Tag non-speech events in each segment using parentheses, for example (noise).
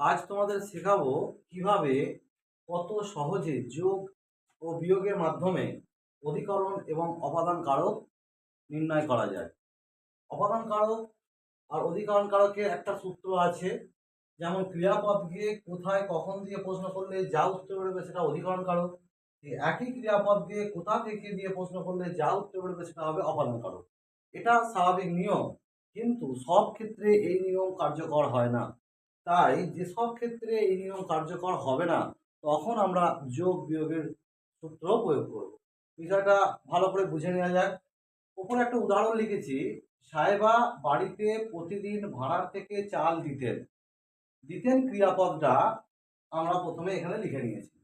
আজ তোমাদের শেখাবো কীভাবে কত সহজে যোগ ও বিয়োগের মাধ্যমে অধিকরণ এবং অপাদান কারক নির্ণয় করা যায়। অপাদান কারক আর অধিকরণ কারকের একটা সূত্র আছে, যেমন ক্রিয়াপদ দিয়ে কোথায় কখন দিয়ে প্রশ্ন করলে যা উত্তর বেরোবে সেটা অধিকরণ কারক একই ক্রিয়াপদ দিয়ে কোথা থেকে দিয়ে প্রশ্ন করলে যা উত্তর বেরোবে সেটা হবে অপাদান কারক। এটা স্বাভাবিক নিয়ম, কিন্তু সব ক্ষেত্রে এই নিয়ম কার্যকর হয় না। তাই যেসব ক্ষেত্রে এই নিয়ম কার্যকর হবে না, তখন আমরা যোগ বিয়োগের সূত্র প্রয়োগ করব। বিষয়টা ভালো করে বুঝে নেওয়া যাক। ওপরে একটা উদাহরণ লিখেছি, সাহেবা বাড়িতে প্রতিদিন ভাড়ার থেকে চাল দিতেন। দিতেন ক্রিয়াপদটা আমরা প্রথমে এখানে লিখে নিয়েছি।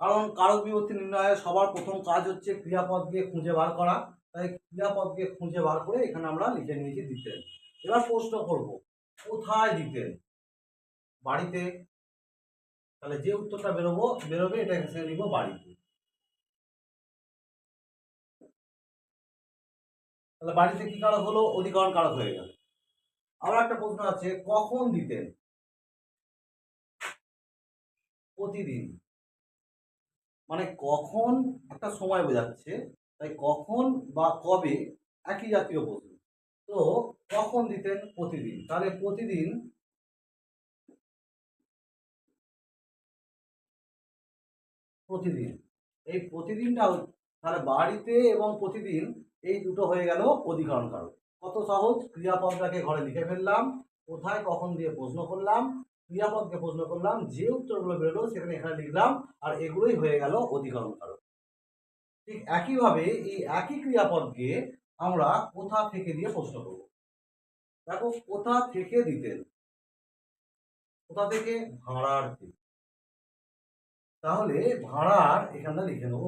কারণ কারক বিভক্তি নির্ণয়ে সবার প্রথম কাজ হচ্ছে ক্রিয়াপদ দিয়ে খুঁজে বার করা। তাই ক্রিয়াপদ দিয়ে খুঁজে বার করে এখানে আমরা লিখে নিয়েছি দিতেন। এবার প্রশ্ন করব, কোথায় দিতেন বাড়িতে? তাহলে যে উত্তরটা বেরোবো, বেরোবে এটা এখানে লিখব বাড়িতে। তাহলে বাড়িতে কি কারক হলো? অধিকরণ কারক হয়ে গেল। আবার একটা প্রশ্ন আছে, কখন দিতেন? প্রতিদিন। মানে কখন? একটা সময় বোঝাচ্ছে। তাই কখন বা কবে একই জাতীয় প্রশ্ন। তো কখন দিতেন প্রতিদিন? তাহলে প্রতিদিন প্রতিদিন। এই প্রতিদিনটা তাহলে বাড়িতে এবং প্রতিদিন এই দুটো হয়ে গেল অধিকরণ কারক কত সহজ? ক্রিয়াপদটাকে ঘরে লিখে ফেললাম, কোথায়, কখন দিয়ে প্রশ্ন করলাম, ক্রিয়াপদকে প্রশ্ন করলাম, যে উত্তরগুলো বেরোলো সেখানে এখানে লিখলাম, আর এগুলোই হয়ে গেল অধিকরণ কারক ঠিক একইভাবে এই একই ক্রিয়াপদকে আমরা কোথা থেকে দিয়ে প্রশ্ন করব? দেখো, কোথা থেকে দিতেন? কোথা থেকে? ভাড়ার থেকে। তাহলে ভাড়ার এখানটা লিখে নেব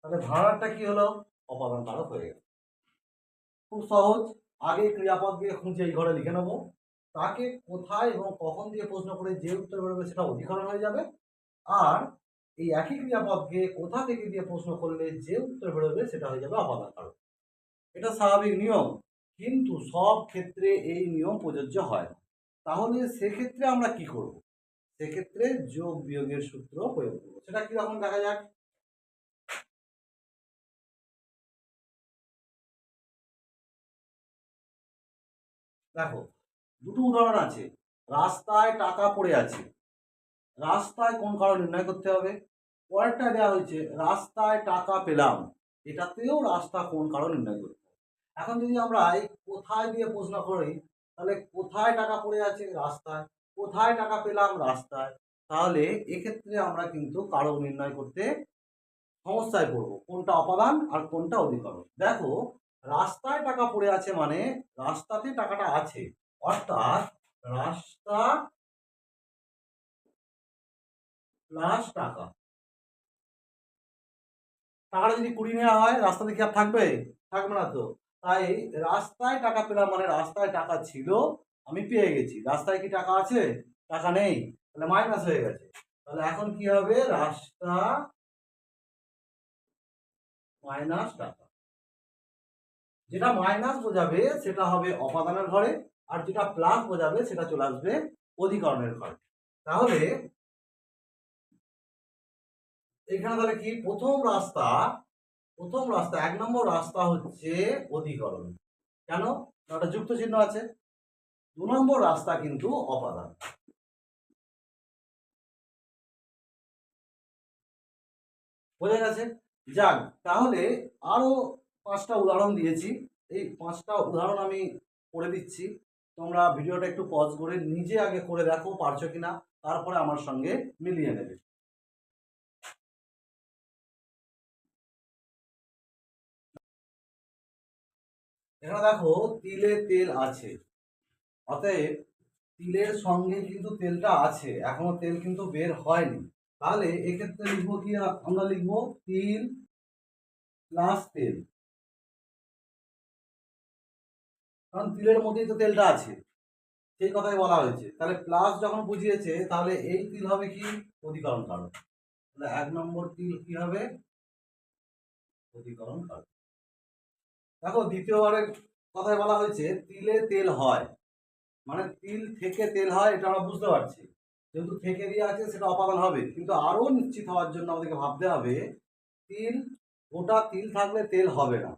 তাহলে ভাড়ারটা কি হলো? অপাদান কারক হয়ে গেল। খুব সহজ। আগে ক্রিয়াপদ দিয়ে খুঁজে এই ঘরে লিখে নেব, তাকে কোথায় এবং কখন দিয়ে প্রশ্ন করে যে উত্তর বেরোবে সেটা অধিকরণ হয়ে যাবে। আর এই একই ক্রিয়াপদকে কোথা থেকে দিয়ে প্রশ্ন করলে যে উত্তর বেরোবে সেটা হয়ে যাবে অপাদান কারণ। এটা স্বাভাবিক নিয়ম, কিন্তু সব ক্ষেত্রে এই নিয়ম প্রযোজ্য হয় তাহলে সেক্ষেত্রে আমরা কি করব? সেক্ষেত্রে যোগ বিয়োগের সূত্র প্রয়োগ করব। সেটা কীরকম দেখা যাক? দেখো, দুটো উদাহরণ আছে। রাস্তায় টাকা পড়ে আছে। রাস্তায় কোন কারণ নির্ণয় করতে হবে? পরেরটা দেওয়া হয়েছে, রাস্তায় টাকা পেলাম। এটাতেও রাস্তা কোন কারণ নির্ণয় করতে হবে? এখন যদি আমরা কোথায় দিয়ে প্রশ্ন করি, তাহলে কোথায় টাকা পড়ে আছে? রাস্তায়। কোথায় টাকা পেলাম? রাস্তায়। তাহলে এক্ষেত্রে আমরা কিন্তু কারক নির্ণয় করতে সমস্যায় পড়ব, কোনটা অপাদান আর কোনটা অধিকরণ। দেখো, রাস্তায় টাকা পড়ে আছে মানে রাস্তাতে টাকাটা আছে। অর্থাৎ রাস্তা প্লাস টাকা। টাকাটা যদি কুড়ি নেওয়া হয় রাস্তাতে কি আর থাকবে? থাকবে না তো। তাই রাস্তায় টাকা পেলাম মানে রাস্তায় টাকা ছিল, আমি পেয়ে গেছি। রাস্তায় কি টাকা আছে? টাকা নেই। তাহলে মাইনাস হয়ে গেছে। তাহলে এখন কি হবে? রাস্তা মাইনাস টাকা। যেটা মাইনাস বোঝাবে, সেটা হবে অপাদানের ঘরে, আর যেটা প্লাস বোঝাবে, সেটা চলে আসবে অধিকরণের ঘরে। তাহলে এখানে তাহলে কি? প্রথম রাস্তা প্রথম রাস্তা, এক নম্বর রাস্তা হচ্ছে অধিকরণ। কেন? ওটা যুক্ত চিহ্ন আছে। দু নম্বর রাস্তা কিন্তু অপাদান বোঝা গেছে? যাক, তাহলে আরও পাঁচটা উদাহরণ দিয়েছি। এই পাঁচটা উদাহরণ আমি করে দিচ্ছি। তোমরা ভিডিওটা একটু পজ করে নিজে আগে করে দেখো, পারছ কিনা? তারপরে আমার সঙ্গে মিলিয়ে নেবে। এখানে দেখো তিলে তেল আছে। অতএব তিলের সঙ্গে কিন্তু তেলটা আছে, এখনও তেল কিন্তু বের হয়নি। তাহলে এক্ষেত্রে লিখব কি আমরা লিখব তিল প্লাস তেল। কারণ তিলের মধ্যেই তো তেলটা আছে, সেই কথাই বলা হয়েছে। তাহলে প্লাস যখন বুঝিয়েছে, তাহলে এই তিল হবে কি? অধিকরণ কারক তাহলে এক নম্বর তিল কি হবে? অধিকরণ কারক দেখো, দ্বিতীয়বারের কথায় বলা হয়েছে, তিলে তেল হয়। মানে তিল থেকে তেল হয়, এটা আমরা বুঝতে পারছি। যেহেতু থেকে দিয়ে আছে, সেটা অপাদান হবে। কিন্তু আরও নিশ্চিত হওয়ার জন্য আমাদেরকে ভাবতে হবে, তিল, গোটা তিল থাকলে তেল হবে না।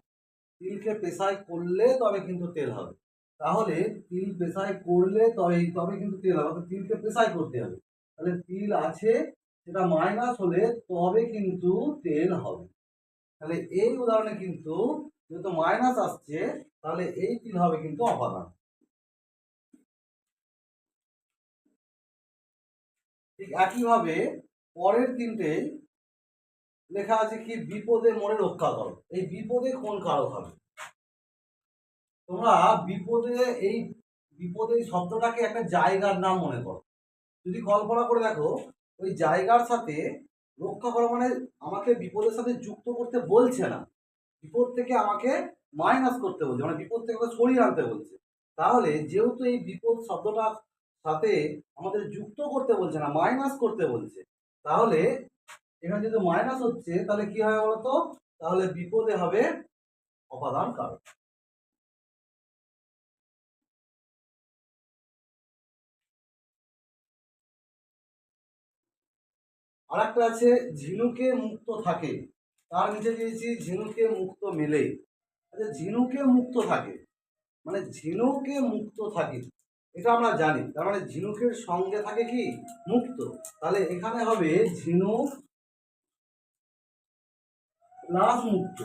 তিলকে পেশায় করলে তবে কিন্তু তেল হবে। তাহলে তিল পেশায় করলে তবে তবে কিন্তু তেল হবে। অর্থাৎ তিলকে পেশায় করতে হবে। তাহলে তিল আছে, সেটা মাইনাস হলে তবে কিন্তু তেল হবে। তাহলে এই উদাহরণে কিন্তু যেহেতু মাইনাস আসছে, তাহলে এই তিল হবে কিন্তু অপাদান। ঠিক একইভাবে পরের তিনটে লেখা আছে কি, বিপদে মনে রক্ষা করো। এই বিপদে কোন কারক হবে? তোমরা বিপদে এই বিপদে এই শব্দটাকে একটা জায়গার নাম মনে করো। যদি কল্পনা করে দেখো, ওই জায়গার সাথে রক্ষা করা মানে আমাকে বিপদের সাথে যুক্ত করতে বলছে না। বিপদ থেকে আমাকে মাইনাস করতে বলছে মানে বিপদ থেকে সরিয়ে আনতে বলছে। তাহলে যেহেতু এই বিপদ শব্দটা সাথে আমাদের যুক্ত করতে বলছে না মাইনাস করতে বলছে, তাহলে এখানে যদি মাইনাস হচ্ছে, তাহলে কি হবে বলতো? তাহলে বিপদে হবে অপাদান কারক। আরেকটা আছে, ঝিনুকে মুক্ত থাকে। তার নিচে দিয়েছি ঝিনুকে মুক্ত মেলে আচ্ছা ঝিনুকে মুক্ত থাকে। মানে ঝিনুকে মুক্ত থাকে। এটা আমরা জানি। তার মানে ঝিনুকের সঙ্গে থাকে কি? মুক্ত। তাহলে এখানে হবে ঝিনুক প্লাস মুক্ত।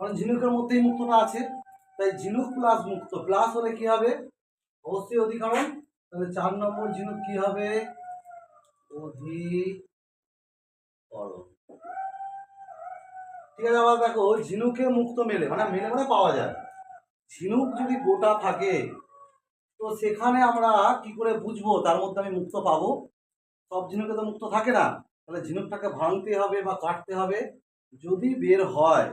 কারণ ঝিনুকের মধ্যেই মুক্তটা আছে। তাই ঝিনুক প্লাস মুক্ত। প্লাস হলে কি হবে? অবশ্যই অধিকরণ। তাহলে চার নম্বর ঝিনুক কি হবে? ঠিক আছে, আবার দেখো ঝিনুকে মুক্ত মেলে মানে মেলে মানে পাওয়া যায়। ঝিনুক যদি গোটা থাকে, তো সেখানে আমরা কি করে বুঝব? তার মধ্যে আমি মুক্ত পাবো। সব ঝিনুকে তো মুক্ত থাকে না। তাহলে ঝিনুকটাকে ভাঙতে হবে বা কাটতে হবে। যদি বের হয়,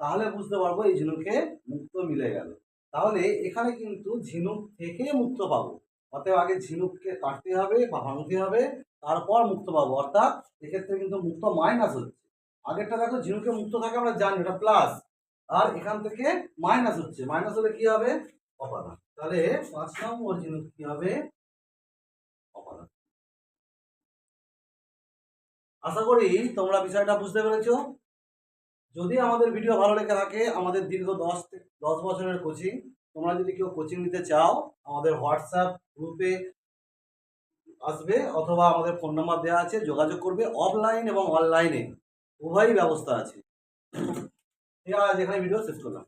তাহলে বুঝতে পারব এই ঝিনুকে মুক্ত মিলে গেল। তাহলে এখানে কিন্তু ঝিনুক থেকে মুক্ত পাবো। অতএব আগে ঝিনুককে কাটতে হবে বা ভাঙতে হবে। তারপর মুক্ত পাবো। অর্থাৎ এক্ষেত্রে কিন্তু মুক্ত মাইনাস হচ্ছে। আগেরটা দেখো, ঝিনুকে মুক্ত থাকে আমরা জানি এটা প্লাস আর এখান থেকে মাইনাস হচ্ছে। মাইনাস হলে কি হবে? অপাদান। তাহলে পাঁচ নম্বর ঝিনুক কি হবে? অপাদান। আশা করি তোমরা বিষয়টা বুঝতে পেরেছ। যদি আমাদের ভিডিও ভালো লেগে থাকে, আমাদের দীর্ঘ দশ দশ বছরের কোচিং তোমরা যদি কেউ কোচিং নিতে চাও, আমাদের হোয়াটসঅ্যাপ গ্রুপে আসবে অথবা আমাদের ফোন নাম্বার দেওয়া আছে, যোগাযোগ করবে অফলাইন এবং অনলাইনে উভয়ই ব্যবস্থা আছে। (coughs) ঠিক আছে এখানে ভিডিও শেষ করলাম।